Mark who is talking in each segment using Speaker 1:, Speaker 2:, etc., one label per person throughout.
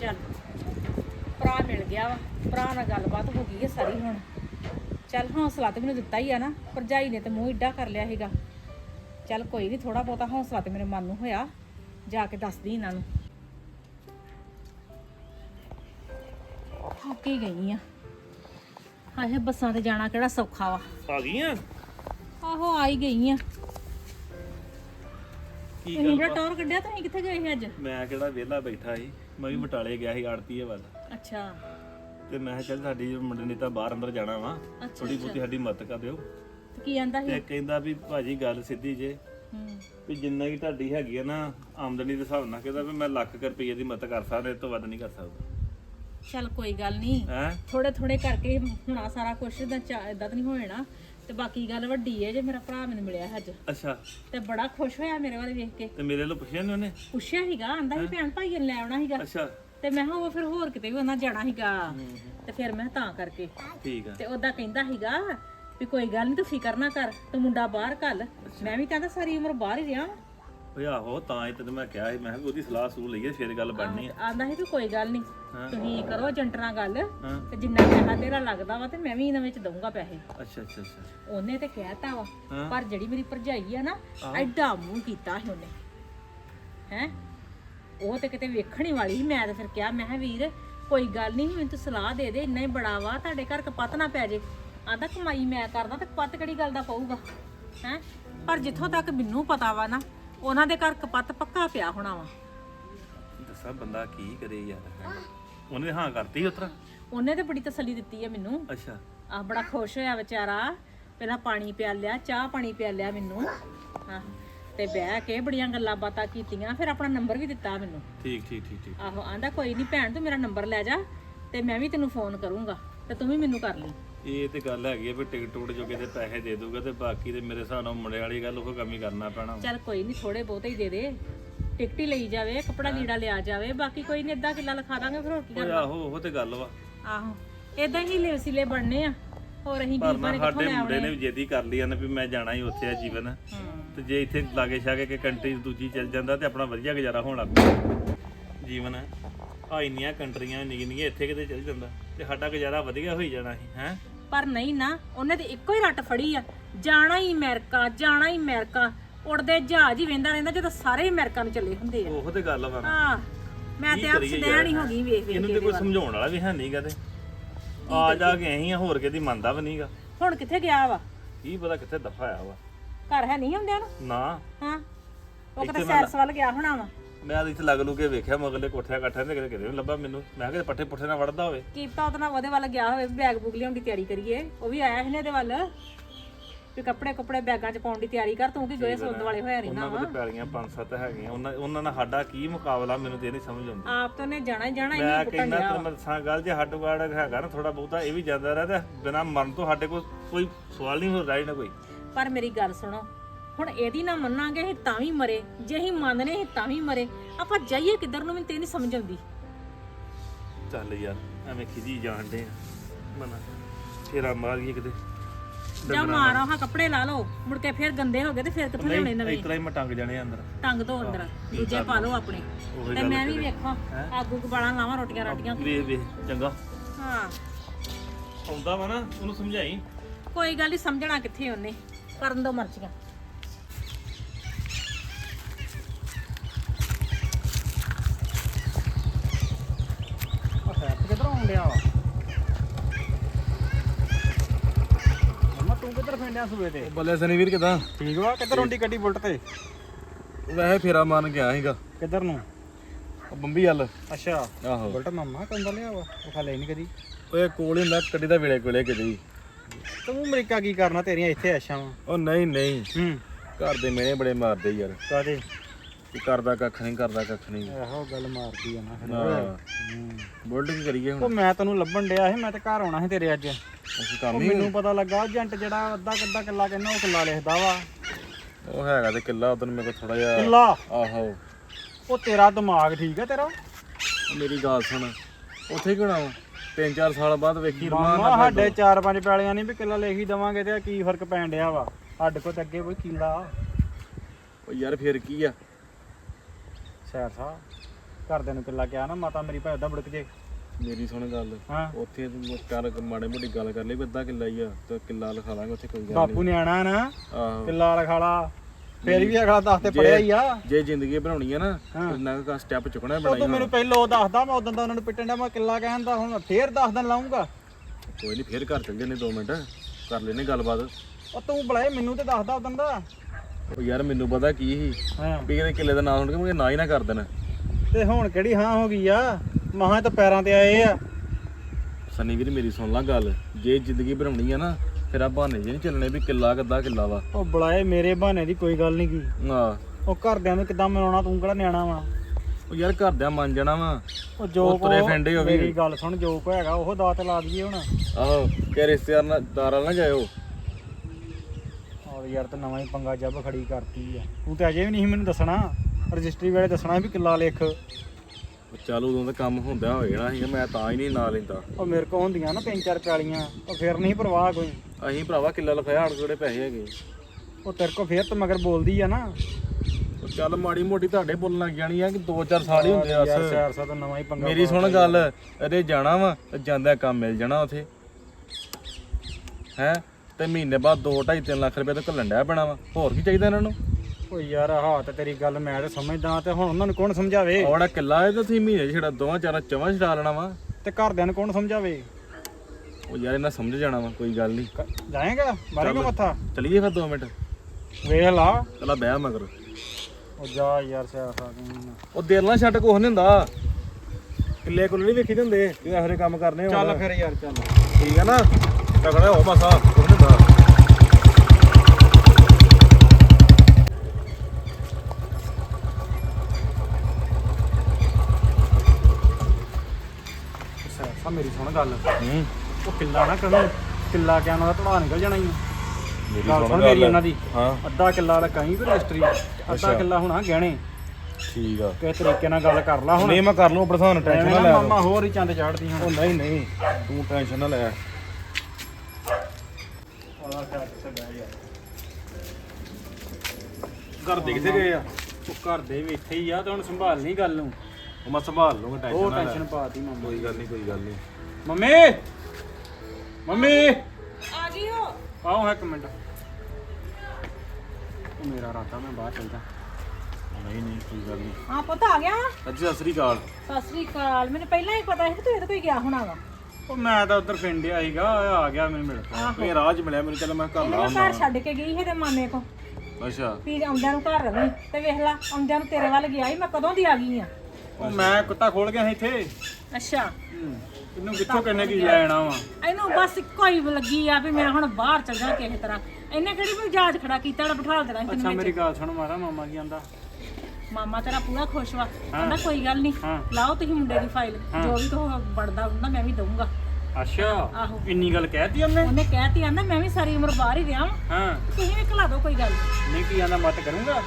Speaker 1: ਚੱਲ। ਭਰਾ ਮਿਲ ਗਿਆ ਵਾ। ਭਰਾ ਨਾਲ ਗੱਲਬਾਤ ਹੋ ਗਈ ਹੈ ਸਾਰੀ ਹੁਣ। ਚੱਲ ਹੌਸਲਾ ਤੇ ਮੈਨੂੰ ਦਿੱਤਾ ਹੀ ਆ ਨਾ। ਭਰਜਾਈ ਨੇ ਤੇ ਮੂੰਹ ਏਡਾ ਕਰ ਲਿਆ ਸੀਗਾ। ਚੱਲ ਕੋਈ ਨਹੀਂ ਥੋੜਾ ਬਹੁਤਾ ਹੌਸਲਾ ਤੇ ਮੇਰੇ ਮਨ ਨੂੰ ਹੋਇਆ। ਜਾ ਕੇ ਦੱਸਦੀ ਇਹਨਾਂ ਨੂੰ। ਥੱਕ ਹੀ ਗਈ ਆ। ਹਾਏ ਬੱਸਾਂ ਤੇ ਜਾਣਾ ਕਿਹੜਾ ਸੌਖਾ ਵਾ।
Speaker 2: ਆ ਗਈਆਂ?
Speaker 1: ਆਹੋ ਆ ਹੀ ਗਈ ਆ।
Speaker 2: ਕੀ
Speaker 1: ਤੁਸੀਂ ਬੜਾ ਟੌਰ ਕੱਢਿਆ ਤੁਸੀਂ ਕਿੱਥੇ ਗਏ ਸੀ ਅੱਜ?
Speaker 2: ਮੈਂ ਕਿਹੜਾ ਵਿਹਲਾ ਬੈਠਾ ਸੀ ਮੈਂ ਵੀ ਬਟਾਲੇ ਗਿਆ ਸੀ ਆੜਤੀਏ ਵੱਲ।
Speaker 1: ਅੱਛਾ।
Speaker 2: ਤੇ ਮੈਂ ਕਿਹਾ ਚੱਲ ਸਾਡੀ ਮੁੰਡੇ ਨੇ ਤਾਂ ਬਾਹਰ ਅੰਦਰ ਜਾਣਾ ਵਾ
Speaker 1: ਅੱਛਾ
Speaker 2: ਥੋੜੀ ਬਹੁਤੀ ਸਾਡੀ ਮਦਦ ਕਰ ਦਿਓ।
Speaker 1: ਤੇ ਕੀ ਆਂਦਾ ਸੀ?
Speaker 2: ਤੇ ਕਹਿੰਦਾ ਵੀ ਭਾਜੀ ਗੱਲ ਸਿੱਧੀ ਜੇ
Speaker 1: ਹੂੰ।
Speaker 2: ਵੀ ਜਿੰਨਾ ਕੀ ਤੁਹਾਡੀ ਹੈਗੀ ਆ ਨਾ ਆਮਦਨੀ ਦੇ ਹਿਸਾਬ ਨਾਲ ਕਹਿੰਦਾ ਵੀ ਮੈਂ ਲੱਖ ਕੁ ਰੁਪਈਏ ਦੀ ਮਦਦ ਕਰ ਸਕਦਾ ਇਹ ਤੋਂ ਵੱਧ ਨਹੀਂ ਕਰ ਸਕਦਾ।
Speaker 1: ਚੱਲ ਕੋਈ ਗੱਲ ਨਹੀਂ।
Speaker 2: ਹੈ?
Speaker 1: ਥੋੜੇ ਥੋੜੇ ਕਰਕੇ ਹੁਣਾ ਸਾਰਾ ਕੁਝ ਇਦਾਂ ਇਦਾਂ ਤਾਂ ਨਹੀਂ ਹੋ ਜਾਣਾ ਤੇ ਬਾਕੀ ਗੱਲ ਵੱਡੀ ਹੈ ਜੇ ਮੇਰਾ ਭਰਾ ਮੈਨੂੰ ਮਿਲਿਆ ਅੱਜ।
Speaker 2: ਅੱਛਾ।
Speaker 1: ਤੇ ਬੜਾ ਖੁਸ਼ ਹੋਇਆ ਮੇਰੇ ਵੱਲ ਵੇਖ ਕੇ।
Speaker 2: ਤੇ ਮੇਰੇ ਵੱਲੋਂ ਪੁੱਛਿਆ ਨੀ ਉਹਨੇ?
Speaker 1: ਪੁੱਛਿਆ ਸੀਗਾ ਆਂਦਾ ਸੀ ਭੈਣ ਭਾਈ ਨੇ ਲੈ ਆਉਣਾ ਸੀਗਾ।
Speaker 2: ਅੱਛਾ।
Speaker 1: ਤੇ ਮੈਂ ਕਿਹਾ ਉਹ ਫਿਰ ਹੋਰ ਕਿਤੇ ਵੀ ਉਹਨਾਂ ਜਾਣਾ ਸੀਗਾ। ਤੇ ਫਿਰ ਮੈਂ ਤਾਂ ਕਰਕੇ।
Speaker 2: ਠੀਕ ਆ।
Speaker 1: ਤੇ ਉਹਦਾ ਕਹਿੰਦਾ ਸੀਗਾ ਵੀ ਕੋਈ ਗੱਲ ਨਹੀਂ ਤੂੰ ਫਿਕਰ ਨਾ ਕਰ ਤੂੰ ਮੁੰਡਾ ਬਾਹਰ ਕੱਲ ਮੈਂ ਵੀ ਕਹਿੰਦਾ ਸਾਰੀ ਉਮਰ ਬਾਹਰ ਹੀ ਰਿਹਾ।
Speaker 2: ਓਏ ਆਹੋ ਤਾਂ ਹੀ ਤੈਨੂੰ ਮੈਂ ਕਿਹਾ ਸੀ ਮੈਂ ਕਿਹਾ ਵੀ ਉਹਦੀ ਸਲਾਹ ਸੂਹ ਲਈਏ ਫਿਰ ਗੱਲ ਬਣਨੀ ਆ।
Speaker 1: ਆਂਦਾ ਸੀ ਵੀ ਕੋਈ ਗੱਲ ਨਹੀਂ
Speaker 2: ਹਾਂ।
Speaker 1: ਤੁਸੀਂ ਕਰੋ ਏਜੰਟ ਨਾਲ ਗੱਲ
Speaker 2: ਹਾਂ।
Speaker 1: ਤੇ ਜਿੰਨਾ ਪੈਸਾ ਤੇਰਾ ਲੱਗਦਾ ਵਾ ਤੇ ਮੈਂ ਵੀ ਇਹਨਾਂ ਵਿੱਚ ਦਊਂਗਾ ਪੈਸੇ।
Speaker 2: ਅੱਛਾ ਅੱਛਾ ਅੱਛਾ।
Speaker 1: ਉਹਨੇ ਤੇ ਕਹਿਤਾ ਵਾ
Speaker 2: ਹਾਂ।
Speaker 1: ਪਰ ਜਿਹੜੀ ਮੇਰੀ ਭਰਜਾਈ ਆ ਨਾ ਐਡਾ ਮੂੰਹ ਕੀਤਾ ਸੀ ਉਹਨੇ। ਹੈ? ਉਹ ਤੇ ਕਿਤੇ ਵੇਖਣੀ ਵਾਲੀ ਸੀ ਮੈਂ ਤਾਂ ਫਿਰ ਕਿਹਾ ਮੈਂ ਕਿਹਾ ਵੀਰ ਕੋਈ ਗੱਲ ਨਹੀਂ ਮੈਨੂੰ ਤੂੰ ਸਲਾਹ ਦੇ ਦੇ ਇੰਨਾ ਹੀ ਬੜਾ ਵਾ ਤੁਹਾਡੇ ਘਰ ਕਪੱਤ ਨਾ ਪੈ ਜੇ। ਆਂਦਾ ਕਮਾਈ ਮੈਂ ਕਰਦਾ ਤੇ ਕਪੱਤ ਕਿਹੜੀ ਗੱਲ ਦਾ ਪਊਗਾ? ਹੈ? ਪਰ ਜਿੱਥੋਂ ਤੱਕ ਮੈਨੂੰ ਪਤਾ ਵਾ ਨਾ ਉਹਨਾਂ ਦੇ ਘਰ ਕਪੱਤ ਪੱਕਾ ਪਿਆ ਹੋਣਾ ਵਾ।
Speaker 2: ਦੱਸਾਂ ਬੰਦਾ ਕੀ ਕਰੇ ਯਾਰ। ਹੈਂ। ਉਹਨੇ ਹਾਂ ਕਰਤੀ ਉਤਰਾ
Speaker 1: ਉਹਨੇ ਤੇ ਬੜੀ ਤਸੱਲੀ ਦਿੱਤੀ ਹੈ ਮੈਨੂੰ।
Speaker 2: ਅੱਛਾ।
Speaker 1: ਆ ਬੜਾ ਖੁਸ਼ ਹੋਇਆ ਵਿਚਾਰਾ। ਪਹਿਲਾਂ ਪਾਣੀ ਪਿਆ ਲਿਆ ਚਾਹ ਪਾਣੀ ਪਿਆ ਲਿਆ ਮੈਨੂੰ। ਆਹ ਤੇ ਬਹਿ ਕੇ ਬੜੀਆਂ ਗੱਲਾਂ ਬਾਤਾਂ ਕੀਤੀਆਂ ਫਿਰ ਆਪਣਾ ਨੰਬਰ ਵੀ ਦਿੱਤਾ ਮੈਨੂੰ।
Speaker 2: ਠੀਕ ਠੀਕ ਠੀਕ ਠੀਕ।
Speaker 1: ਆਹੋ ਆਂਦਾ ਕੋਈ ਨਹੀਂ ਭੈਣ ਤੂੰ ਮੇਰਾ ਨੰਬਰ ਲੈ ਜਾ ਤੇ ਮੈਂ ਵੀ ਤੈਨੂੰ ਫੋਨ ਕਰੂੰਗਾ ਤੇ ਤੂੰ ਵੀ ਮੈਨੂੰ ਕਰ ਲਈ।
Speaker 2: ਇਹ ਤੇ ਗੱਲ ਹੈਗੀ ਆ ਵੀ ਟਿਕਟ ਟੂਟ ਜੋਗੇ ਦੇ ਪੈਸੇ ਦੇ ਦੂਗਾ ਤੇ ਬਾਕੀ ਤੇ ਮੇਰੇ ਹਿਸਾਬ ਨਾਲ ਮੁੰਡੇ ਵਾਲੀ ਗੱਲ ਉਹ ਕੰਮ ਕਰਨਾ ਪੈਣਾ।
Speaker 1: ਚੱਲ ਕੋਈ ਨਹੀਂ ਥੋੜੇ ਬਹੁਤੇ ਹੀ ਦੇ ਦੇ। ਟਿਕਟ ਹੀ ਲਈ ਜਾਵੇ ਕੱਪੜਾ ਲੀੜਾ ਲਿਆ ਜਾਵੇ ਬਾਕੀ ਕੋਈ ਨਹੀਂ ਅੱਧਾ ਕਿੱਲਾ ਲਿਖਾ ਦਾਂਗੇ ਫਿਰ ਹੋਰ ਕੀ
Speaker 2: ਓਏ
Speaker 1: ਕਰਨਾ
Speaker 2: ਆਹੋ ਉਹ ਤੇ ਗੱਲ ਵਾ।
Speaker 1: ਆਹੋ ਇਦਾਂ ਹੀ ਹੀਲੇ ਵਸੀਲੇ ਬਣਨੇ ਆ। ਹੋਰ ਅਸੀਂ
Speaker 2: ਪਰ
Speaker 1: ਗਰੀਬਾਂ
Speaker 2: ਨਾ
Speaker 1: ਨੇ ਕਿੱਥੋਂ
Speaker 2: ਸਾਡੇ
Speaker 1: ਲੈ
Speaker 2: ਮੁੰਡੇ
Speaker 1: ਆਉਣੇ
Speaker 2: ਨੇ ਵੀ ਜੇਦੀ ਕਰ ਲਈ ਆ ਨਾ ਵੀ ਮੈਂ ਜਾਣਾ ਹੀ ਉੱਥੇ ਆ ਜੀਵਨ।
Speaker 1: ਹੂੰ।
Speaker 2: ਤੇ ਜੇ ਇੱਥੇ ਲਾਗੇ ਛਾਗੇ ਕਿ ਕੰਟਰੀ ਦੂਜੀ ਚੱਲ ਜਾਂਦਾ ਤੇ ਆਪਣਾ ਵਧੀਆ ਗੁਜ਼ਾਰਾ ਹੋਣ ਲੱਗ ਪਿਆ। ਜੀਵਨ ਆ ਇੰਨੀਆਂ ਕੰਟਰੀਆਂ ਨਿੱਕੀ ਨਿੱਕੀਆਂ ਇੱਥੇ ਕਿਤੇ ਚੱਲ ਜਾਂਦਾ ਤੇ ਸਾਡਾ ਗੁਜ਼ਾਰਾ ਵਧੀਆ ਹੋਈ ਜਾਣਾ ਸੀ ਹੈ?
Speaker 1: ਪਰ ਨਹੀਂ ਨਾ ਉਹਨੇ ਤੇ ਇੱਕੋ ਹੀ ਰੱਟ ਫੜੀ ਆ। ਜਾਣਾ ਹੀ ਅਮਰੀਕਾ ਜਾਣਾ ਹੀ ਅਮਰੀਕਾ। ਉੜਦੇ ਜਹਾਜ਼ ਹੀ ਵੇਂਦਾ ਰਹਿੰਦਾ ਜਦੋਂ ਸਾਰੇ ਅਮਰੀਕਾ ਨੂੰ ਚੱਲੇ ਹੁੰਦੇ ਆ।
Speaker 2: ਉਹ ਤੇ ਗੱਲ ਵਾ ਨਾ।
Speaker 1: ਆ ਮੈਂ ਤੇ ਆਪ
Speaker 2: ਕਰੀਏ
Speaker 1: ਸਦੈਣ ਹੀ ਹੋ ਗਈ ਵੇਖ ਵੇਖ
Speaker 2: ਇਹਨੂੰ ਤੇ ਕੋਈ ਸਮਝਾਉਣ ਵਾਲਾ ਵੀ ਹੈ ਨਹੀਂਗਾ ਤੇ। ਆ ਜਾ ਕੇ ਅਸੀਂ ਆ ਹੋਰ ਕਿਤੇ ਮੰਨਦਾ ਵੀ ਨਹੀਂਗਾ
Speaker 1: ਹੁਣ ਕਿੱਥੇ ਗਿਆ ਵਾ?
Speaker 2: ਕੀ ਪਤਾ ਕਿੱਥੇ ਦਫਾ ਆਇਆ ਵਾ।
Speaker 1: ਘਰ ਹੈ ਨਹੀਂ ਹੁੰਦਿਆਂ ਨੂੰ?
Speaker 2: ਨਾ।
Speaker 1: ਹਾਂ। ਉਹ ਕਿਤੇ ਸੈਰਸ ਵੱਲ ਗਿਆ ਹੋਣਾ ਵਾ।
Speaker 2: ਮੈਂ ਤਾਂ ਇੱਥੇ ਲੱਗ ਲੂ ਕੇ ਵੇਖਿਆ ਮਗਲੇ ਕੋਠਿਆਂ ਕਾਠਿਆਂ ਤੇ ਕਿਤੇ ਕਿਤੇ ਲੱਭਾ ਮੈਨੂੰ। ਮੈਂ ਕਿਹਾ ਕਿਤੇ ਪੱਠੇ ਪੁੱਠੇ ਨਾਲ ਵੜਦਾ ਹੋਵੇ।
Speaker 1: ਕੀ ਪਤਾ ਉਹਦੇ ਨਾਲ ਉਹਦੇ ਵੱਲ ਗਿਆ ਹੋਵੇ ਬੈਗ ਬੁਗ ਲਿਆਉਣ ਦੀ ਤਿਆਰੀ ਕਰੀਏ। ਉਹ ਵੀ ਆਇਆ ਸੀ ਨੇ ਇਹਦੇ ਵੱਲ। ਵੀ ਕੱਪੜੇ ਕੱਪੜੇ ਬੈਗਾਂ 'ਚ ਪਾਉਣ ਦੀ ਤਿਆਰੀ ਕਰ ਤੂੰ ਕੀ ਗਏ ਸੌਦ ਵਾਲੇ ਹੋਇਆ ਰਹਿਣਾ
Speaker 2: ਉਹਨਾਂ ਕੋਲ ਤੇ ਪੈਲੀਆਂ ਪੰਜ ਸੱਤ ਹੈਗੀਆਂ। ਉਹਨਾਂ ਉਹਨਾਂ ਨਾਲ ਸਾਡਾ ਕੀ ਮੁਕਾਬਲਾ ਮੈਨੂੰ ਤੇ ਇਹ ਨਹੀਂ ਸਮਝ ਆਉਂਦੀ।
Speaker 1: ਆਪ ਤਾਂ ਨੇ ਜਾਣਾ ਹੀ ਜਾਣਾ
Speaker 2: ਮੈਂ
Speaker 1: ਪੁੱਟਣ
Speaker 2: ਕਹਿੰਦਾ
Speaker 1: ਡਿਆ
Speaker 2: ਤੈਨੂੰ ਮੈਂ ਦੱਸਾਂ ਗੱਲ ਜੇ ਹੱਡ ਗਾੜ ਹੈਗਾ ਨਾ ਥੋੜਾ ਬਹੁਤਾ ਇਹ ਵੀ ਜਾਂਦਾ ਰਿਹਾ ਤੇ ਬਿਨਾ ਮਰਨ ਤੋਂ ਸਾਡੇ ਕੋਲ ਕੋਈ ਸਵਾਲ ਨਹੀਂ ਹੋ ਰਿਹਾ ਨਾ ਕੋਈ।
Speaker 1: ਪਰ ਮੇਰੀ ਗੱਲ ਸੁਣੋ ਹੁਣ ਇਹਦੀ ਨਾ ਮੰਨਾਂਗੇ ਅਸੀਂ ਤਾਂ ਵੀ ਮਰੇ ਜੇ ਅਸੀਂ ਮੰਨਨੇ ਅਸੀਂ ਤਾਂ ਵੀ ਮਰੇ ਆਪਾਂ ਜਾਈਏ ਕਿੱਧਰ ਨੂੰ ਮੈਨੂੰ ਤੇ ਨਹੀਂ ਸਮਝ ਆਉਂਦੀ।
Speaker 2: ਚੱਲ ਯਾਰ ਐਵੇਂ ਖਿਜੀ ਜਾਣਦੇ ਆ। ਮਨਾ ਫੇਰਾ ਮਾਰੀਏ ਕਿਤੇ।
Speaker 1: ਜਾਂ ਮਾਰੋ ਹਾਂ ਕੱਪੜੇ ਲਾ ਲਓ ਮੁੜ ਕੇ ਫਿਰ ਗੰਦੇ ਹੋ ਗਏ ਤੇ ਫਿਰ ਕਿੱਥੋਂ ਲਿਆਉਣੇ ਨਵੇਂ?
Speaker 2: ਇਸ ਤਰ੍ਹਾਂ ਹੀ ਮੈਂ ਟੰਗ ਜਾਣੇ ਆ ਅੰਦਰ।
Speaker 1: ਟੰਗ ਤੋਂ ਅੰਦਰ ਦੂਜੇ ਪਾ ਲਓ ਆਪਣੇ।
Speaker 2: ਉਹੀ
Speaker 1: ਤੇ
Speaker 2: ਗੱਲ
Speaker 1: ਮੈਂ ਵੀ। ਵੇਖਾਂ ਆਗੂ ਗਵਾਲਾਂ ਲਾਵਾਂ ਰੋਟੀਆਂ ਰਾਟੀਆਂ।
Speaker 2: ਵੇ ਵੇ ਚੰਗਾ।
Speaker 1: ਹਾਂ।
Speaker 2: ਆਉਂਦਾ ਵਾ ਨਾ ਉਹਨੂੰ ਸਮਝਾਈ।
Speaker 1: ਕੋਈ ਗੱਲ ਨਹੀਂ ਸਮਝਣਾ ਕਿੱਥੇ ਉਹਨੇ? ਕਰਨ ਦੋ ਮਰਜ਼ੀਆਂ।
Speaker 3: ਕਿੱਧਰੋਂ ਆਉਂਦਿਆ ਵਾ। ਮਮਾ ਤੂੰ ਕਿੱਧਰ ਫੇਂਡਿਆ ਸੂਏ ਤੇ
Speaker 4: ਬੱਲੇ ਸਨੀ ਵੀਰ ਕਿਦਾਂ?
Speaker 3: ਠੀਕ ਵਾ? ਕਿੱਧਰ ਹੁੰਦੀ ਗੱਡੀ ਬੁਲਟ ਤੇ?
Speaker 4: ਵੈਸੇ ਫੇਰਾ ਮਾਰਨ ਗਿਆ ਸੀਗਾ।
Speaker 3: ਕਿੱਧਰ ਨੂੰ?
Speaker 4: ਉਹ ਬੰਬੀ ਵੱਲ।
Speaker 3: ਅੱਛਾ।
Speaker 4: ਆਹੋ।
Speaker 3: ਬੁਲਟ ਮਮਾ ਕੰਦਾ ਲਿਆ ਵਾ ਉਹ ਖਾ ਲੈ ਨਹੀਂ ਕਦੀ।
Speaker 4: ਓਏ ਕੋਲ ਹੀ ਹੁੰਦਾ ਕੱਢੀ ਦਾ ਵੇਲੇ ਕੋਲੇ ਕਿਤੇ
Speaker 3: ਤੂੰ ਅਮਰੀਕਾ ਕੀ ਕਰਨਾ ਤੇਰੀਆਂ ਇੱਥੇ ਐਸ਼ਾਂ ਵਾ।
Speaker 4: ਉਹ ਨਹੀਂ ਨਹੀਂ।
Speaker 3: ਹੂੰ।
Speaker 4: ਘਰ ਦੇ ਮੇਰੇ ਬੜੇ ਮਾਰਦੇ ਯਾਰ।
Speaker 3: ਕਾਦੇ
Speaker 4: ਕੀ ਕਰਦਾ ਕੱਖ ਨਹੀਂ ਕਰਦਾ ਕੱਖ ਨਹੀਂ।
Speaker 3: ਇਹੋ ਗੱਲ ਮਾਰਦੀ ਆ ਨਾ ਫਿਰ।
Speaker 4: ਹਾਂ। ਕੀ ਕਰੀਏ
Speaker 3: ਉਹ
Speaker 4: ਹੁਣ
Speaker 3: ਮੈਂ ਤੈਨੂੰ ਲੱਭਣ ਡਿਆ ਸੀ ਮੈਂ ਤੇ ਘਰ ਆਉਣਾ ਸੀ ਤੇਰੇ ਅੱਜ।
Speaker 4: ਅਸੀਂ
Speaker 3: ਉਹ
Speaker 4: ਕੰਮ ਹੀ
Speaker 3: ਮੈਨੂੰ ਪਤਾ ਲੱਗਾ ਏਜੰਟ ਜਿਹੜਾ ਅੱਧਾ ਕਿੱਦਾਂ ਕਿੱਲਾ ਕਹਿੰਦਾ ਉਹ ਕਿੱਲਾ ਲਿਖਦਾ ਵਾ।
Speaker 4: ਉਹ ਹੈਗਾ ਤੇ ਕਿੱਲਾ ਉਦੋਂ ਮੇਰੇ ਕੋਲ ਥੋੜਾ ਜਿਹਾ
Speaker 3: ਕਿੱਲਾ?
Speaker 4: ਆਹੋ।
Speaker 3: ਉਹ ਤੇਰਾ ਦਿਮਾਗ ਠੀਕ ਹੈ ਤੇਰਾ?
Speaker 4: ਮੇਰੀ ਗੱਲ ਸੁਣ। ਉੱਥੇ ਕਿਉਂ ਨਾ ਤਿੰਨ ਚਾਰ ਸਾਲ ਬਾਅਦ ਵੇਖੀ ਰਮਾਨ
Speaker 3: ਮਾਮਾ ਸਾਡੇ ਚਾਰ ਪੰਜ ਪੈਲੀਆਂ ਨਹੀਂ ਵੀ ਕਿੱਲਾ ਲਿਖ ਹੀ ਦਵਾਂਗੇ ਤੇ ਕੀ ਫ਼ਰਕ ਪੈਣ ਡਿਆ ਵਾ? ਸਾਡੇ ਕੋਲ ਤਾਂ ਅੱਗੇ ਕੋਈ ਕਿੱਲਾ
Speaker 4: ਉਹ ਯਾਰ ਫਿਰ ਕੀ ਆ?
Speaker 3: ਸ਼ਹਿਰ ਸਾਹਿਬ ਘਰਦਿਆਂ ਨੂੰ ਕਿੱਲਾ ਕਿਹਾ ਨਾ ਮਾਤਾ ਮੇਰੀ ਭਾਵੇਂ ਉਦਾਂ ਬੁੜਕ ਜੇ।
Speaker 4: ਮੇਰੀ ਸੁਣ ਗੱਲ।
Speaker 3: ਹਾਂ।
Speaker 4: ਉੱਥੇ ਤੂੰ ਕਰ ਮਾੜੇ ਮੋਟੀ ਗੱਲ ਕਰ ਲਈ ਵੀ ਅੱਧਾ ਕਿੱਲਾ ਹੀ ਆ ਤੇ ਕਿੱਲਾ ਲਿਖਾ ਲਾਂਗੇ ਉੱਥੇ ਕੋਈ ਗੱਲ
Speaker 3: ਬਾਪੂ ਨਿਆਣਾ ਨਾ
Speaker 4: ਆਹੋ।
Speaker 3: ਕਿੱਲਾ ਲਖਾਲਾ ਫੇਰ ਵੀ ਅਗਲਾ ਦੱਸ ਤੇ ਪੜਿਆ ਹੀ ਆ।
Speaker 4: ਜੇ ਜ਼ਿੰਦਗੀ ਬਣਾਉਣੀ ਆ ਨਾ
Speaker 3: ਹਾਂ।
Speaker 4: ਇੰਨਾ ਕੁ ਸਟੈਪ ਚੁੱਕਣਾ
Speaker 3: ਉਹ
Speaker 4: ਬੜਾ
Speaker 3: ਤੂੰ ਮੈਨੂੰ ਪਹਿਲਾਂ ਉਹ ਦੱਸਦਾ ਮੈਂ ਉਦੋਂ ਦਾ ਉਹਨਾਂ ਨੂੰ ਪਿੱਟਣ ਦਾ ਮੈਂ ਕਿੱਲਾ ਕਹਿੰਦਾ ਹੁਣ ਮੈਂ ਫੇਰ ਦੱਸ ਦਿਨ ਲਾਉਂਗਾ
Speaker 4: ਕੋਈ ਨਹੀਂ ਫੇਰ ਘਰ ਚੱਲ ਜੰਨੇ 2 ਮਿੰਟ। ਕਰ ਲੈਨੇ ਗੱਲਬਾਤ।
Speaker 3: ਉਹ ਤੂੰ ਬੁਲਾਏ ਮੈਨੂੰ ਤੇ ਦੱਸਦਾ ਉਦੋਂ ਦਾ।
Speaker 4: ਉਹ ਯਾਰ ਮੈਨੂੰ ਪਤਾ ਕੀ ਸੀ
Speaker 3: ਹਾਂ।
Speaker 4: ਵੀ ਕਿਤੇ ਕਿੱਲੇ ਦਾ ਨਾਂ ਸੁਣ ਕੇ ਮੈਂ ਨਾ ਹੀ ਨਾ ਕਰ ਦੇਣਾ।
Speaker 3: ਤੇ ਹੁਣ ਕਿਹੜੀ ਹਾਂ ਹੋ ਗਈ ਆ? ਮਹਾਂ ਤਾਂ ਪੈਰਾਂ ਤੇ ਆਏ ਆ।
Speaker 4: ਸੰਨੀ ਵੀਰ ਮੇਰੀ ਸੁਣ ਲਾ ਗੱਲ। ਜੇ ਜ਼ਿੰਦਗੀ ਬਣਾਉਣੀ ਆ ਨਾ ਫਿਰ ਆ ਬਹਾਨੇ ਜੇ ਨਹੀਂ ਚੱਲਣੇ ਵੀ ਕਿੱਲਾ ਕਿੱਦਾਂ ਕਿੱਲਾ ਵਾ।
Speaker 3: ਉਹ ਬੁਲਾਏ ਮੇਰੇ ਬਹਾਨੇ ਦੀ ਕੋਈ ਗੱਲ ਨਹੀਂ ਕੀ
Speaker 4: ਆ
Speaker 3: ਉਹ ਘਰਦਿਆਂ ਨੂੰ ਕਿੱਦਾਂ ਮਨਾਉਣਾ ਤੂੰ ਕਿਹੜਾ ਨਿਆਣਾ ਵਾ?
Speaker 4: ਉਹ ਯਾਰ ਘਰਦਿਆਂ ਮੰਨ ਜਾਣਾ ਵਾ।
Speaker 3: ਉਹ ਜੋ
Speaker 4: ਉਹ ਤੁਰੇ ਫਿਰਦੇ ਹੋ ਵੀ।
Speaker 3: ਮੇਰੀ ਗੱਲ ਸੁਣ ਜੋ ਕੋ ਹੈਗਾ ਉਹ ਦਾਤ ਲਾ ਦਈਏ ਹੁਣ।
Speaker 4: ਆਹੋ ਕਿ ਰਿਸ਼ਤੇਦਾਰ ਨਾਲ ਦਾਰਾਂ ਨਾਲ ਜਾਇਓ।
Speaker 3: ਯਾਰ ਤਾਂ ਨਵਾਂ ਹੀ ਪੰਗਾ ਜੱਬ ਖੜੀ ਕਰਤੀ ਆ। ਤੂੰ ਤੇ ਅਜੇ ਵੀ ਨਹੀਂ ਸੀ ਮੈਨੂੰ ਦੱਸਣਾ। ਰਜਿਸਟਰੀ ਵੇਲੇ ਦੱਸਣਾ ਵੀ ਕਿੱਲਾ ਲਿਖ।
Speaker 4: ਚੱਲ ਉਦੋਂ ਤਾਂ ਕੰਮ ਹੁੰਦਾ ਹੋ ਜਾਣਾ ਸੀਗਾ ਮੈਂ ਤਾਂ ਹੀ ਨਹੀਂ ਨਾਂ ਲੈਂਦਾ।
Speaker 3: ਉਹ ਮੇਰੇ ਕੋ ਹੁੰਦੀਆਂ ਨਾ ਤਿੰਨ ਚਾਰ ਪੈਲੀਆਂ ਉਹ ਫਿਰ ਨਹੀਂ ਪਰਵਾਹ ਕੋਈ।
Speaker 4: ਅਸੀਂ ਭਰਾਵਾ ਕਿੱਲਾ ਲਿਖਾਇਆ ਹੜ ਕੋਲੇ ਪੈਸੇ ਹੈਗੇ?
Speaker 3: ਉਹ ਤੇਰੇ ਕੋ ਫਿਰ ਤਾਂ ਮਗਰ ਬੋਲਦੀ ਆ ਨਾ।
Speaker 4: ਉਹ ਚੱਲ ਮਾੜੀ ਮੋਟੀ ਤੁਹਾਡੇ ਬੋਲਣ ਲੱਗ ਜਾਣੀ ਆ ਕਿ 2-4 ਸਾਲ ਹੀ ਹੁੰਦੇ ਆ
Speaker 3: ਯਾਰ
Speaker 4: ਬਸ।
Speaker 3: ਸਾ ਤਾਂ ਨਵਾਂ ਹੀ ਪੰਗਾ
Speaker 4: ਮੇਰੀ ਸੁਣ ਗੱਲ ਇਹਦੇ ਜਾਣਾ ਵਾ ਤੇ ਜਾਂਦਾ ਕੰਮ ਮਿਲ ਜਾਣਾ ਉਥੇ। ਹੈ? ਤੇ ਮਹੀਨੇ ਬਾਅਦ 2.5 3 ਲੱਖ ਰੁਪਏ ਤਾਂ ਘੱਲਣ ਡਿਆ ਪੈਣਾ ਵਾ। ਹੋਰ ਕੀ ਚਾਹੀਦਾ ਇਹਨਾਂ ਨੂੰ?
Speaker 3: ਓ ਯਾਰ ਆਹ ਤੇ ਤੇਰੀ ਗੱਲ ਮੈਂ ਤੇ ਸਮਝਦਾ ਤੇ ਹੁਣ ਉਹਨਾਂ ਨੂੰ ਕੌਣ ਸਮਝਾਵੇ?
Speaker 4: ਔੜਾ ਕਿੱਲਾ ਇਹ ਤਾਂ ਤੁਸੀਂ ਮਹੀਨੇ ਛੜਾ ਦੋਵਾਂ ਚਾਰਾਂ ਚਵਾਂ ਛਡਾ ਲੈਣਾ ਵਾ।
Speaker 3: ਤੇ ਘਰਦਿਆਂ ਨੂੰ ਕੌਣ ਸਮਝਾਵੇ?
Speaker 4: ਉਹ ਯਾਰ ਇਹਨਾਂ ਸਮਝ ਜਾਣਾ ਵਾ ਕੋਈ ਗੱਲ ਨਹੀਂ।
Speaker 3: ਜਾਏਗਾ? ਮਾਰੇਗਾ ਮੱਥਾ?
Speaker 4: ਚਲੀਏ ਫਿਰ 2 ਮਿੰਟ।
Speaker 3: ਵੇਖ ਲਾ।
Speaker 4: ਚਲਾ ਬਹਿ ਮਗਰ।
Speaker 3: ਉਹ ਜਾ ਯਾਰ ਸਿਆਰ ਸਾ ਤੂੰ
Speaker 4: ਉਹ ਦਿਲ ਨਾਲ ਛੱਡ ਕੁਛ ਨਹੀਂ ਹੁੰਦਾ। ਕਿੱਲੇ ਕੋਲ ਨਹੀਂ ਵੇਖੀ ਦੇ ਹੁੰਦੇ ਕਿ ਇਹੋ ਜਿਹੇ ਕੰਮ ਕਰਨੇ
Speaker 3: ਚੱਲ ਫਿਰ ਯਾਰ ਚੱਲ।
Speaker 4: ਠੀਕ ਆ ਨਾ? ਤਕੜਾ ਹੋ ਮਸਾ ਕੁਛ ਨਹੀਂ ਹੁੰਦਾ
Speaker 3: ਸਿਆਰ ਸਾ ਮੇਰੀ ਸੁਣ ਗੱਲ।
Speaker 4: ਹੂੰ
Speaker 3: ਉਹ ਕਿੱਲਾ ਨਾ ਕਹੂੰ ਕਿੱਲਾ ਕਿਆ ਦਾ ਧੜਾ ਨਿਕਲ ਜਾਣਾ ਹੀ
Speaker 4: ਮੇਰੀ
Speaker 3: ਗੱਲ
Speaker 4: ਸੁਣ
Speaker 3: ਸੁਣ
Speaker 4: ਗੱਲ।
Speaker 3: ਮੇਰੀ ਉਹਨਾਂ ਦੀ।
Speaker 4: ਹਾਂ।
Speaker 3: ਅੱਧਾ ਕਿੱਲਾ ਦਾ ਕਹੀਂ ਵੀ ਰਜਿਸਟਰੀ ਅੱਧਾ ਕਿੱਲਾ ਹੋਣਾ ਗਹਿਣੇ।
Speaker 4: ਠੀਕ ਆ।
Speaker 3: ਕਿਸੇ ਤਰੀਕੇ ਨਾਲ ਗੱਲ ਕਰ ਲਾ ਹੁਣ।
Speaker 4: ਨਹੀਂ ਮੈਂ ਕਰ ਲੂੰ ਆਪਣਾ ਸਾਨੂੰ ਟੈਨਸ਼ਨ ਨਾ ਲੈ
Speaker 3: ਮਾਮਾ ਹੋਰ ਹੀ ਚੰਦ ਚਾੜਦੀ ਹੁਣ।
Speaker 4: ਉਹ ਨਹੀਂ ਨਹੀਂ ਤੂੰ ਟੈਨਸ਼ਨ ਨਾ ਲੈ।
Speaker 3: ਬਹਿ ਯਾਰ
Speaker 4: ਘਰ ਦੇ ਕਿੱਥੇ ਗਏ ਆ?
Speaker 3: ਉਹ ਘਰ ਦੇ ਵੀ ਇੱਥੇ ਹੀ ਆ ਤੇ ਹੁਣ ਸੰਭਾਲ ਨਹੀਂ ਗੱਲ ਨੂੰ।
Speaker 4: ਉਹ ਮੈਂ ਸੰਭਾਲ ਲੂੰਗਾ
Speaker 3: ਉਹ
Speaker 4: ਟੈਨਸ਼ਨ ਨਾ ਲੈ।
Speaker 3: ਟੈਨਸ਼ਨ ਪਾਤੀ ਮੰਮੀ।
Speaker 4: ਕੋਈ ਗੱਲ ਨਹੀਂ ਕੋਈ ਗੱਲ ਨਹੀਂ।
Speaker 3: ਮੰਮੀ। ਮੰਮੀ।
Speaker 1: ਆ ਗਈ ਹੋ
Speaker 3: ਆਓ ਇੱਕ ਮਿੰਟ। ਉਹ ਮੇਰਾ ਰਾਤਾ ਮੈਂ ਬਾਹਰ ਚਲਦਾ।
Speaker 4: ਨਹੀਂ ਨਹੀਂ ਕੋਈ ਗੱਲ ਨਹੀਂ।
Speaker 1: ਹਾਂ ਪੁੱਤ ਆ ਗਿਆ?
Speaker 4: ਅੱਜ ਸਤਿ ਸ੍ਰੀ ਅਕਾਲ।
Speaker 1: ਸਤਿ ਸ੍ਰੀ ਅਕਾਲ। ਮੈਨੂੰ ਪਹਿਲਾਂ ਹੀ ਪਤਾ ਸੀ ਕਿ ਤੂੰ ਇਹਦੇ ਕੋਈ ਗਿਆ ਹੋਣਾ ਵਾ।
Speaker 3: ਉਹ ਮੈਂ ਤਾਂ ਉਧਰ ਪਿੰਡਿਆ ਸੀਗਾ ਆ ਗਿਆ ਮੈਨੂੰ ਮਿਲ ਕੇ।
Speaker 1: ਆਹੋ।
Speaker 4: ਇਹ ਰਾਜ ਮਿਲਿਆ ਮੈਨੂੰ ਚੱਲ ਮੈਂ ਘਰ ਲਾ
Speaker 1: ਮੈਂ ਘਰ ਛੱਡ ਕੇ ਗਈ ਇਹਦੇ ਮਾਮੇ ਕੋ
Speaker 4: ਅੱਛਾ।
Speaker 1: ਵੀ ਆਉਂਦਿਆਂ ਨੂੰ ਘਰ ਰਵੀ ਤੇ ਵੇਖ ਲਾ ਆਉਂਦਿਆਂ ਨੂੰ ਤੇਰੇ ਵੱਲ ਗਿਆ ਸੀ ਮੈਂ ਕਦੋਂ ਦੀ ਆ ਗਈ ਆ?
Speaker 3: ਉਹ ਮੈਂ ਕੁੱਤਾ ਖੋਲ ਗਿਆ ਸੀ ਇੱਥੇ।
Speaker 1: ਅੱਛਾ।
Speaker 3: ਇਹਨੂੰ ਕਿੱਥੋਂ ਕਿੰਨੇ ਕੀ ਲੈਣਾ ਵਾ?
Speaker 1: ਇਹਨੂੰ ਬਸ ਇੱਕੋ ਹੀ ਲੱਗੀ ਆ ਵੀ ਮੈਂ ਹੁਣ ਬਾਹਰ ਚੱਲ ਜਾ ਕਿਸੇ ਤਰ੍ਹਾਂ। ਇਹਨੇ ਕਿਹੜੀ ਵੀ ਜਹਾਜ਼ ਖੜਾ ਕੀਤਾ ਨਾ ਬਿਠਾ ਦੇਣਾ ਸੀ
Speaker 3: ਅੱਛਾ ਮੇਰੀ ਗੱਲ ਸੁਣ ਮਾਰਾ ਮਾਮਾ ਕੀ ਆਂਦਾ?
Speaker 1: ਮਾਮਾ ਤੇਰਾ ਪੂਰਾ ਖੁਸ਼ ਵਾ। ਕਹਿੰਦਾ ਕੋਈ ਗੱਲ ਨਹੀਂ। ਲਾਓ ਤੁਸੀਂ ਮੁੰਡੇ ਦੀ ਫਾਈਲ। ਜੋ ਵੀ ਤੋਂ ਬਣਦਾ ਹੁੰਦਾ ਮੈਂ ਵੀ ਦਊਂਗਾ।
Speaker 3: ਅੱਛਾ ਇੰਨੀ ਗੱਲ ਕਹਿਤੀ ਉਹਨੇ?
Speaker 1: ਉਹਨੇ ਕਹਿਤੀ ਆਂਦਾ ਮੈਂ ਵੀ ਸਾਰੀ ਉਮਰ ਬਾਹਰ ਹੀ ਰਿਹਾ
Speaker 3: ਹਾਂ।
Speaker 1: ਤੁਸੀਂ ਵੀ ਘਲਾ ਦਿਓ ਕੋਈ ਗੱਲ।
Speaker 3: ਨਹੀਂ ਕੀ ਆਂਦਾ ਮਤ ਕਰੂੰਗਾ?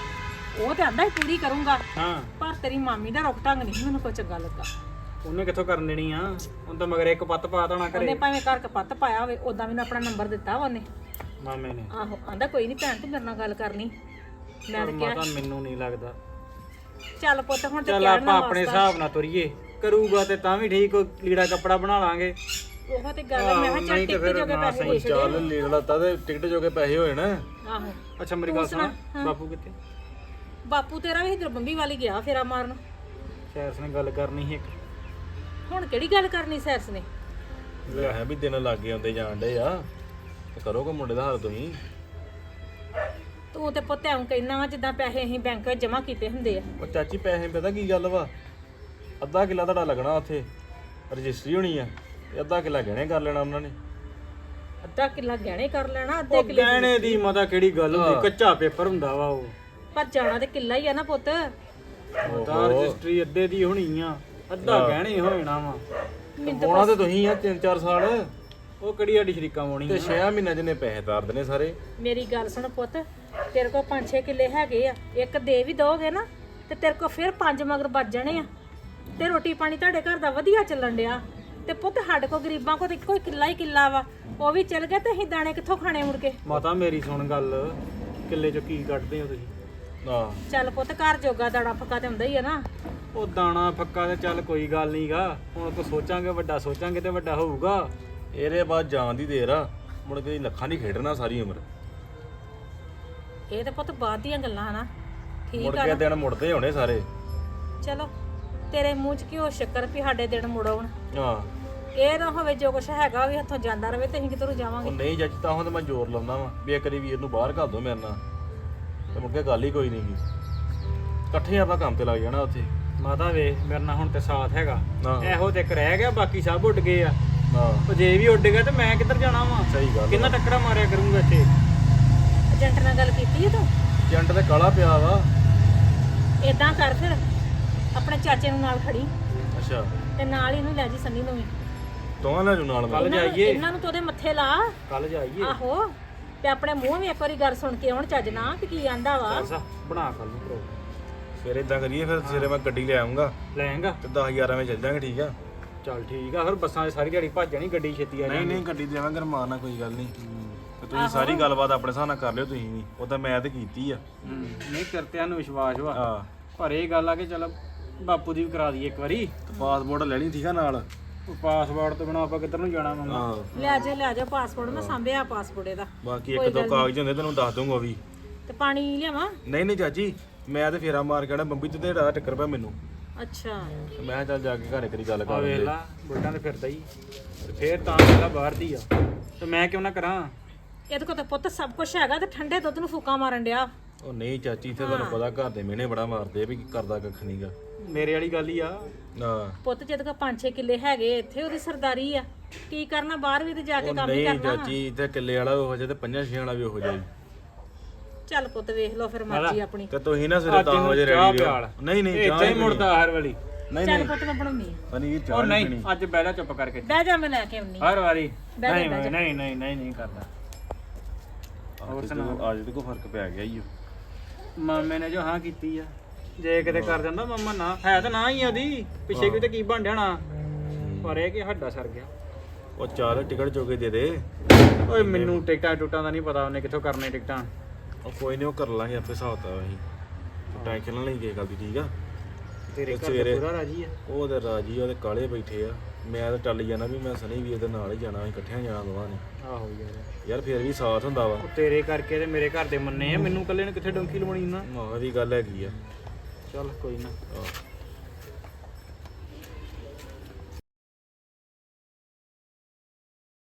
Speaker 1: ਉਹ ਤੇ ਆਂਦਾ ਹੀ ਪੂਰੀ ਕਰੂੰਗਾ।
Speaker 3: ਹਾਂ।
Speaker 1: ਪਰ ਤੇਰੀ ਮਾਮੀ ਦਾ ਰੁਕ ਢੰਗ ਨਹੀਂ ਮੈਨੂੰ ਕੋਈ ਚੰਗਾ ਲੱਗਾ।
Speaker 3: ਉਹਨੇ ਕਿੱਥੋਂ ਕਰਨ ਦੇਣੀ ਆ? ਉਹਨ ਤਾਂ ਮਗਰ ਇੱਕ ਪੱਤ ਪਾ ਦੇਣਾ
Speaker 1: ਉਹਨੇ
Speaker 3: ਘਰੇ
Speaker 1: ਭਾਵੇਂ ਘਰ ਕਪੱਤ ਪਾਇਆ ਹੋਵੇ ਉਦਾਂ ਮੈਨੂੰ ਆਪਣਾ ਨੰਬਰ ਦਿੱਤਾ ਵਾ ਉਹਨੇ।
Speaker 3: ਮਾਮੇ ਨੇ।
Speaker 1: ਆਹੋ ਆਂਦਾ ਕੋਈ ਨਹੀਂ ਭੈਣ ਤੂੰ ਮੇਰੇ ਨਾਲ ਗੱਲ ਕਰਨੀ ਮੈਂ ਤਾਂ ਕਿਹਾ
Speaker 3: ਮਾਤਾ ਮੈਨੂੰ ਨਹੀਂ ਲੱਗਦਾ।
Speaker 1: ਚੱਲ ਪੁੱਤ ਹੁਣ ਤੇ
Speaker 3: ਚੱਲ
Speaker 1: ਕਹਿਣ
Speaker 3: ਆਪਾਂ
Speaker 1: ਨਾਲ
Speaker 3: ਆਪਣੇ
Speaker 1: ਵਾਸਤਾ।
Speaker 3: ਹਿਸਾਬ ਨਾਲ ਤੁਰੀਏ। ਕਰੂਗਾ ਤੇ ਤਾਂ ਵੀ ਠੀਕ ਉਹ ਲੀੜਾ ਕੱਪੜਾ ਬਣਾ ਲਾਂਗੇ।
Speaker 1: ਉਹ ਤੇ ਗੱਲ ਮੈਂ ਕਿਹਾ ਚੱਲ ਟਿਕਟ ਜੋਗੇ ਪੈਸੇ
Speaker 3: ਸਹੀ
Speaker 1: ਦੇ
Speaker 4: ਚੱਲ ਲੀੜ ਲੱਤਾ ਤੇ ਟਿਕਟ ਜੋਗੇ ਪੈਸੇ ਹੋਏ ਨਾ।
Speaker 1: ਆਹੋ।
Speaker 3: ਅੱਛਾ ਮੇਰੀ ਗੱਲ ਸੁਣ। ਬਾਪੂ ਕਿੱਥੇ?
Speaker 1: ਬਾਪੂ ਤੇਰਾ ਵੀ ਇਧਰ ਬੰਬੀ ਵਾਲੀ ਗਿਆ ਫੇਰਾ ਮਾਰਨ।
Speaker 3: ਸ਼ਹਿਰ ਨੇ ਗੱਲ ਕਰਨੀ ਸੀ ਇੱਕ।
Speaker 1: ਹੁਣ ਕਿਹੜੀ ਗੱਲ ਕਰਨੀ ਸੈਰਸ ਨੇ?
Speaker 4: ਲੈ ਹੈ ਵੀ ਦਿਨ ਲੱਗ ਗਏ ਆਉਂਦੇ ਜਾਣ ਡੇ ਆ। ਤੇ ਕਰੋ ਕੋ ਮੁੰਡੇ ਦਾ ਹਾਲ ਤੁਸੀਂ।
Speaker 1: ਤੂੰ ਤੇ ਪੁੱਤ ਐਂ ਕਹਿਣਾ ਵਾ ਜਿੱਦਾਂ ਪੈਸੇ ਅਸੀਂ ਬੈਂਕ ਵਿੱਚ ਜਮ੍ਹਾਂ ਕੀਤੇ ਹੁੰਦੇ ਆ।
Speaker 4: ਉਹ ਚਾਚੀ ਪੈਸੇ ਪਤਾ ਕੀ ਗੱਲ ਵਾ? ਅੱਧਾ ਕਿੱਲਾ ਤੁਹਾਡਾ ਲੱਗਣਾ ਉੱਥੇ। ਰਜਿਸਟਰੀ ਹੋਣੀ ਆ। ਤੇ ਅੱਧਾ ਕਿੱਲਾ ਗਹਿਣੇ ਕਰ ਲੈਣਾ ਉਹਨਾਂ ਨੇ।
Speaker 1: ਅੱਧਾ ਕਿੱਲਾ ਗਹਿਣੇ ਕਰ ਲੈਣਾ ਅੱਧੇ
Speaker 3: ਉਹ
Speaker 1: ਕਿੱਲੇ
Speaker 3: ਗਹਿਣੇ ਦੀ ਮਤਾ ਕਿਹੜੀ ਗੱਲ ਹੁੰਦੀ ਕੱਚਾ ਪੇਪਰ ਹੁੰਦਾ ਵਾ ਉਹ।
Speaker 1: ਪਰ ਜਾਣਾ ਤੇ ਕਿੱਲਾ ਹੀ ਆ ਨਾ ਪੁੱਤ।
Speaker 3: ਤਾਂ ਰਜਿਸਟਰੀ ਅੱਧੇ ਦੀ ਹੋਣੀ ਆ। ਅੱਧਾ ਗਹਿਣੇ ਹੋ ਜਾਣਾ ਵਾ।
Speaker 4: ਹੋਣਾ ਤੇ ਤੁਸੀਂ ਆ 3-4 ਸਾਲ।
Speaker 3: ਉਹ ਕਿਹੜੀ ਸਾਡੀ ਸ਼ਰੀਕਾ ਹੋਣੀ
Speaker 4: ਤੇ 6 ਮਹੀਨਿਆਂ ਜਿਹਨੇ ਪੈਸੇ ਤਾਰ ਦੇਣੇ ਸਾਰੇ।
Speaker 1: ਮੇਰੀ ਗੱਲ ਸੁਣ ਪੁੱਤ ਤੇਰੇ ਕੋਲ 5-6 ਕਿੱਲੇ ਹੈਗੇ ਆ। ਇੱਕ ਦੇ ਵੀ ਦੋਗੇ ਨਾ ਤੇ ਤੇਰੇ ਕੋਲ ਫਿਰ ਪੰਜ ਮਗਰ ਵੱਜ ਜਾਣੇ ਆ। ਤੇ ਰੋਟੀ ਪਾਣੀ ਤੁਹਾਡੇ ਘਰ ਦਾ ਵਧੀਆ ਚੱਲਣ ਡਿਆ। ਤੇ ਪੁੱਤ ਸਾਡੇ ਕੋਲ ਗਰੀਬਾਂ ਕੋਲ ਤੇ ਇੱਕੋ ਹੀ ਕਿੱਲਾ ਹੀ ਕਿੱਲਾ ਵਾ। ਉਹ ਵੀ ਚੱਲ ਗਿਆ ਤੇ ਅਸੀਂ ਦਾਣੇ ਕਿੱਥੋਂ ਖਾਣੇ ਮੁੜ ਕੇ?
Speaker 3: ਮਾਤਾ ਮੇਰੀ ਸੁਣ ਗੱਲ। ਕਿੱਲੇ ਚੋਂ ਕੀ ਕੱਢਦੇ ਹੋ ਤੁਸੀਂ?
Speaker 4: ਆਹ
Speaker 1: ਚੱਲ ਪੁੱਤ ਘਰ ਜੋਗਾ ਦਾਣਾ ਫੱਕਾ ਤੇ ਹੁੰਦਾ ਹੀ ਆ ਨਾ।
Speaker 3: ਉਹ ਦਾਣਾ ਫੱਕਾ ਤੇ ਚੱਲ ਕੋਈ ਗੱਲ ਨਹੀਂਗਾ ਹੁਣ ਕੋ ਸੋਚਾਂਗੇ ਵੱਡਾ ਸੋਚਾਂਗੇ ਤੇ ਵੱਡਾ ਹੋਊਗਾ।
Speaker 4: ਇਹਦੇ ਬਾਅਦ ਜਾਣ ਦੀ ਦੇਰ ਆ। ਮੁੜ ਕੇ ਲੱਖਾਂ ਨਹੀਂ ਖੇਡਣਾ ਸਾਰੀ ਉਮਰ।
Speaker 1: ਇਹ ਤੇ ਪੁੱਤ ਬਾਅਦ ਦੀਆਂ ਗੱਲਾਂ ਹਨਾ। ਠੀਕ
Speaker 4: ਮੁੜ
Speaker 1: ਆ
Speaker 4: ਕੇ
Speaker 1: ਨਾ।
Speaker 4: ਦਿਨ ਮੁੜਦੇ ਹੋਣੇ ਸਾਰੇ।
Speaker 1: ਚਲੋ ਤੇਰੇ ਮੂੰਹ 'ਚ ਘਿਓ ਸ਼ੱਕਰ ਵੀ ਸਾਡੇ ਦਿਨ ਮੁੜਾਉਣ।
Speaker 4: ਆਹ
Speaker 1: ਇਹ ਨਾ ਹੋਵੇ ਜੋ ਕੁਛ ਹੈਗਾ ਵੀ ਹੱਥੋਂ ਜਾਂਦਾ ਰਵੇ ਤੇ ਅਸੀਂ ਕਿਧਰੋਂ
Speaker 4: ਉਹ
Speaker 1: ਜਾਵਾਂਗੇ।
Speaker 4: ਨਹੀਂ ਜੱਜ ਤਾਂ ਹੁਣ ਤੇ ਮੈਂ ਜ਼ੋਰ ਲਾਉਂਦਾ ਵਾਂ ਵੀ ਇੱਕ ਵਾਰੀ ਵੀਰ ਨੂੰ ਬਾਹਰ ਘੱਲ ਦੋ ਮੇਰੇ ਨਾਲ। ਤੇ ਮੁੜ ਕੇ ਗੱਲ ਹੀ ਕੋਈ ਨਹੀਂਗੀ ਇਕੱਠੇ ਆਪਾਂ ਕੰਮ ਤੇ ਲੱਗ ਜਾਣਾ ਉੱਥੇ।
Speaker 3: ਮਾਤਾ ਵੇ ਮੇਰੇ ਨਾਲ ਹੁਣ ਤੇ ਸਾਥ ਹੈਗਾ। ਇਹੋ ਤੇ ਇੱਕ ਰਹਿ ਗਿਆ ਬਾਕੀ ਸਭ ਉੱਡ ਗਏ ਆ। ਉਹ ਜੇ ਵੀ ਉੱਡ ਗਿਆ ਤੇ ਮੈਂ ਕਿੱਧਰ ਜਾਣਾ ਵਾ?
Speaker 4: ਸਹੀ ਗੱਲ
Speaker 3: ਕਿੰਨਾ ਟੱਕਰਾ ਮਾਰਿਆ ਕਰੂੰਗਾ ਇੱਥੇ?
Speaker 1: ਏਜੰਟ ਨਾਲ ਗੱਲ ਕੀਤੀ ਹੈ ਤੂੰ?
Speaker 4: ਏਜੰਟ ਤੇ ਕਾਲਾ ਪਿਆ ਵਾ।
Speaker 1: ਏਦਾਂ ਕਰ ਫਿਰ ਆਪਣੇ ਚਾਚੇ ਨੂੰ ਨਾਲ ਖੜੀ।
Speaker 4: ਅੱਛਾ।
Speaker 1: ਤੇ ਨਾਲ ਹੀ ਇਹਨੂੰ ਲੈ ਜੀ ਸੰਨੀ ਨੂੰ ਵੀ
Speaker 4: ਦੋਵਾਂ ਨਾਲ ਜੂ ਨਾਲ ਮੈਂ।
Speaker 3: ਕੱਲ
Speaker 1: ਇਹਨਾਂ ਨੂੰ-
Speaker 3: ਜਾਈਏ।
Speaker 1: ਇਹਨਾਂ ਨੂੰ ਤੇ ਉਹਦੇ ਮੱਥੇ ਲਾ।
Speaker 3: ਕੱਲ ਜਾਈਏ।
Speaker 1: ਆਹੋ। ਤੇ ਆਪਣੇ ਮੂੰਹ ਵੀ ਇੱਕ ਵਾਰੀ ਗੱਲ ਸੁਣ ਕੇ ਆਉਣ ਚੱਜ ਨਾ ਕਿ ਕੀ ਆਂਦਾ ਵਾ।
Speaker 3: ਬਣਾ ਕੱਲ ਨੂੰ ਪ੍ਰੋਗਰਾਮ।
Speaker 4: ਫਿਰ ਇਦਾਂ ਕਰੀਏ ਫਿਰ ਸਵੇਰੇ ਮੈਂ ਗੱਡੀ ਲੈ ਆਉਂਗਾ
Speaker 3: ਲੈਂਗਾ
Speaker 4: ਤੇ 10 11 ਵਜੇ ਚੱਲ ਜਾਾਂਗੇ ਠੀਕ ਆ?
Speaker 3: ਚੱਲ ਠੀਕ ਆ ਫਿਰ ਬੱਸਾਂ 'ਚ ਸਾਰੀ ਦਿਹਾੜੀ ਭੱਜ ਜਾਣੀ ਗੱਡੀ ਛੇਤੀ ਆ
Speaker 4: ਨਹੀਂ
Speaker 3: ਜਾਣੀ।
Speaker 4: ਨਹੀਂ ਗੱਡੀ ਦੇਵਾਂਗੇ ਰਮਾਨਾ ਕੋਈ ਗੱਲ ਨਹੀਂ। ਤੇ ਤੁਸੀਂ ਸਾਰੀ ਗੱਲਬਾਤ ਆਪਣੇ ਹਿਸਾਬ ਨਾਲ ਕਰ ਲਿਓ ਤੁਸੀਂ ਵੀ। ਉਹ ਤਾਂ ਮੈਂ ਤੇ ਕੀਤੀ ਆ।
Speaker 3: ਨਹੀਂ ਕਰਤਿਆਂ ਨੂੰ ਵਿਸ਼ਵਾਸ ਵਾ।
Speaker 4: ਆ
Speaker 3: ਪਰ ਇਹ ਗੱਲ ਆ ਕਿ ਚੱਲ ਬਾਪੂ ਦੀ ਵੀ ਕਰਾ ਦਈਏ ਇੱਕ ਵਾਰੀ।
Speaker 4: ਤੇ ਪਾਸਪੋਰਟ ਲੈ ਲਈ ਠੀਕ ਆ ਨਾਲ?
Speaker 3: ਉਹ ਪਾਸਪੋਰਟ ਤੋਂ ਬਿਨਾ ਆਪਾਂ ਕਿੱਧਰ ਨੂੰ ਜਾਣਾ ਮੰਮਾ
Speaker 4: ਆ
Speaker 1: ਲੈ ਜਾ ਲੈ ਜਾ ਪਾਸਪੋਰਟ ਮੈਂ ਸਾਂਭਿਆ ਪਾਸਪੋਰਟ ਇਹਦਾ।
Speaker 4: ਬਾਕੀ ਇੱਕ ਦੋ ਕਾਗਜ਼ ਹੁੰਦੇ ਤੈਨੂੰ ਦੱਸ ਦੂੰਗਾ ਉਹ ਵੀ।
Speaker 1: ਤੇ ਪਾਣੀ ਲਿਆਵਾਂ?
Speaker 4: ਨਹੀਂ ਨਹੀਂ ਚਾਚੀ। ਮੈਂ ਤੇ ਫੇਰਾ ਮਾਰ ਕੇ ਆਣਾ ਬੰਬੀ ਤੇ ਦਾ ਟੱਕਰ ਪਿਆ ਮੈਨੂੰ।
Speaker 1: ਅੱਛਾ।
Speaker 4: ਤੇ ਮੈਂ ਕਿਹਾ ਚੱਲ ਜਾ ਕੇ ਘਰੇ ਕਰੀ ਗੱਲ
Speaker 3: ਆ
Speaker 4: ਕਰ
Speaker 3: ਵੇਖ
Speaker 4: ਲੈਂਦੇ
Speaker 3: ਲਾ ਬੁੱਢਾਂ ਤੇ ਫਿਰਦਾ ਹੀ। ਤੇ ਫੇਰ ਤਾਂ ਜਿਹੜਾ ਬਾਹਰ ਦੀ ਆ। ਤੇ ਮੈਂ ਕਿਉਂ ਨਾ ਕਰਾਂ?
Speaker 1: ਇਹਦੇ ਕੋਲ ਤਾਂ ਪੁੱਤ ਸਭ ਕੁਝ ਹੈਗਾ ਤੇ ਠੰਡੇ ਦੁੱਧ ਨੂੰ ਫੂਕਾ ਮਾਰਨ ਡਿਆ।
Speaker 4: ਉਹ ਨਹੀਂ ਚਾਚੀ ਇੱਥੇ ਤੁਹਾਨੂੰ ਪਤਾ ਘਰ ਦੇ ਮਿਹਣੇ ਬੜਾ ਮਾਰਦੇ ਆ ਵੀ ਕਰਦਾ ਕੱਖ ਨਹੀਂਗਾ
Speaker 3: ਮੇਰੇ ਵਾਲੀ ਗੱਲ ਹੀ ਆ।
Speaker 4: ਆ
Speaker 1: ਪੁੱਤ ਜਿਹਦੇ ਕੋਲ 5-6 ਕਿੱਲੇ ਹੈਗੇ ਇੱਥੇ ਉਹਦੀ ਸਰਦਾਰੀ ਆ। ਕੀ ਕਰਨਾ ਬਾਹਰ ਵੀ ਤੇ ਜਾ ਕੇ
Speaker 4: ਉਹ
Speaker 1: ਕੰਮ ਹੀ
Speaker 4: ਨਹੀਂ
Speaker 1: ਕਰਨਾ ਵਾ।
Speaker 4: ਚਾਚੀ ਇੱਥੇ ਕਿੱਲੇ ਵਾਲਾ ਵੀ ਉਹੋ ਜਿਹਾ ਤੇ ਪੰਜਾਂ ਛੇ ਵਾਲਾ ਵੀ ਹੀ
Speaker 1: ਚੱਲ ਪੁੱਤ ਵੇਖ ਲਓ ਫਿਰ ਮਰਜ਼ੀ ਆਪਣੀ।
Speaker 4: ਤੇ ਤੁਸੀਂ ਨਾ ਸਵੇਰੇ 10 ਵਜੇ
Speaker 3: ਚਾਹ
Speaker 4: ਰੈਡੀ। ਰਹੋ। ਨਹੀਂ ਨਹੀਂ ਚਾਹ
Speaker 3: ਇੱਥੇ ਹੀ
Speaker 4: ਨਹੀਂ
Speaker 3: ਮੁੜਦਾ ਹਰ ਵਾਰੀ
Speaker 4: ਨਹੀਂ
Speaker 1: ਚੱਲ ਪੁੱਤ ਮੈਂ ਬਣਾਉਣੀ ਆ।
Speaker 4: ਸਨੀ ਵੀਰ
Speaker 3: ਉਹ
Speaker 4: ਚਾਹ ਨਹੀਂ
Speaker 3: ਅੱਜ ਜਾ ਚੁੱਪ ਕਰਕੇ।
Speaker 1: ਬਹਿ ਜਾ ਮੈਂ ਲੈ ਕੇ ਆਉਣੀ
Speaker 3: ਹਰ ਵਾਰੀ। ਨਹੀਂ। ਨਹੀਂ ਨਹੀਂ ਨਹੀਂ ਨਹੀਂ ਕਰਦਾ।
Speaker 4: ਹੋਰ ਸੁਣਾ। ਅੱਜ ਤੇ ਕੋ ਫ਼ਰਕ ਪੈ ਗਿਆ ਈ ਓ।
Speaker 3: ਮਾਮੇ ਨੇ ਜੋ ਹਾਂ ਕੀਤੀ ਆ। ਜੇ ਕਿਤੇ ਕਰ ਜਾਂਦਾ ਮਾਮਾ ਨਾ ਹੈ ਤਾਂ ਨਾ ਹੀ ਉਹਦੀ। ਪਿੱਛੇ ਕਿਤੇ ਕੀ ਬਣ ਜਾਣਾ। ਪਰ ਇਹ ਕਿ ਹੱਡਾ ਸਰ ਗਿਆ।
Speaker 4: ਉਹ ਚਾਰ ਟਿਕਟ ਚੋਕੇ ਦੇ ਦੇ।
Speaker 3: ਓਏ ਮੈਨੂੰ ਟਿਕਟਾਂ ਟੁੱਟਾਂ ਦਾ ਨਹੀਂ ਪਤਾ ਉਹਨੇ ਕਿੱਥੋਂ ਕਰਨੇ ਟਿਕਟਾਂ।
Speaker 4: ਉਹ ਕੋਈ ਨਹੀਂ ਉਹ ਕਰ ਲਾਂਗੇ ਆਪੇ ਹਿਸਾਬ ਤਾਂ ਅਸੀਂ ਟੈਨਸ਼ਨ ਨਾ ਲਈ ਕੇ ਗੱਲ ਦੀ ਠੀਕ ਆ?
Speaker 3: ਤੇਰੇ ਘਰ
Speaker 4: ਸਵੇਰੇ-
Speaker 3: ਦਾ ਪੂਰਾ ਰਾਜੀ ਆ?
Speaker 4: ਉਹ ਤੇ ਰਾਜੀ ਉਹਦੇ ਕਾਲੇ ਬੈਠੇ ਆ। ਮੈਂ ਤਾਂ ਟੱਲ ਜਾਣਾ ਵੀ ਮੈਂ ਸਨੀ ਵੀ ਉਹਦੇ ਨਾਲ ਹੀ ਜਾਣਾ ਅਸੀਂ ਇਕੱਠਿਆਂ ਜਾਣਾ ਦੋਵਾਂ ਨੇ।
Speaker 3: ਆਹੋ ਯਾਰ।
Speaker 4: ਯਾਰ ਫੇਰ ਵੀ ਸਾਥ ਹੁੰਦਾ ਵਾ।
Speaker 3: ਉਹ ਤੇਰੇ ਕਰਕੇ ਤੇ ਮੇਰੇ ਘਰ ਦੇ ਮੰਨੇ ਆ ਮੈਨੂੰ ਇਕੱਲੇ ਨੇ ਕਿੱਥੇ ਡੰਕੀ ਲਵਾਉਣੀ ਨਾ
Speaker 4: ਵੀ ਗੱਲ ਹੈਗੀ ਆ।
Speaker 3: ਚੱਲ ਕੋਈ ਨਾ।
Speaker 4: ਆਹ।